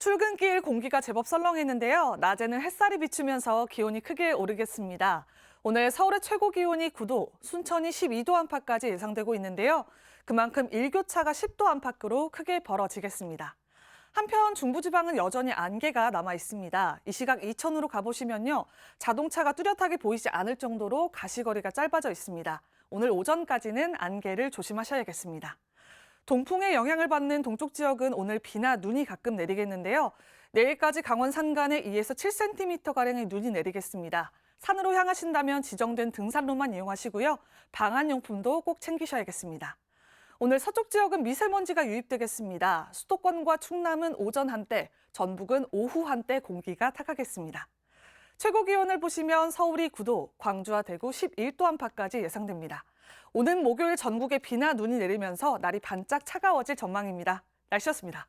출근길 공기가 제법 썰렁했는데요. 낮에는 햇살이 비추면서 기온이 크게 오르겠습니다. 오늘 서울의 최고 기온이 9도, 순천이 12도 안팎까지 예상되고 있는데요. 그만큼 일교차가 10도 안팎으로 크게 벌어지겠습니다. 한편 중부지방은 여전히 안개가 남아 있습니다. 이 시각 이천으로 가보시면요. 자동차가 뚜렷하게 보이지 않을 정도로 가시거리가 짧아져 있습니다. 오늘 오전까지는 안개를 조심하셔야겠습니다. 동풍의 영향을 받는 동쪽 지역은 오늘 비나 눈이 가끔 내리겠는데요. 내일까지 강원 산간에 2에서 7cm가량의 눈이 내리겠습니다. 산으로 향하신다면 지정된 등산로만 이용하시고요. 방한용품도 꼭 챙기셔야겠습니다. 오늘 서쪽 지역은 미세먼지가 유입되겠습니다. 수도권과 충남은 오전 한때, 전북은 오후 한때 공기가 탁하겠습니다. 최고 기온을 보시면 서울이 9도, 광주와 대구 11도 안팎까지 예상됩니다. 오는 목요일 전국에 비나 눈이 내리면서 날이 반짝 차가워질 전망입니다. 날씨였습니다.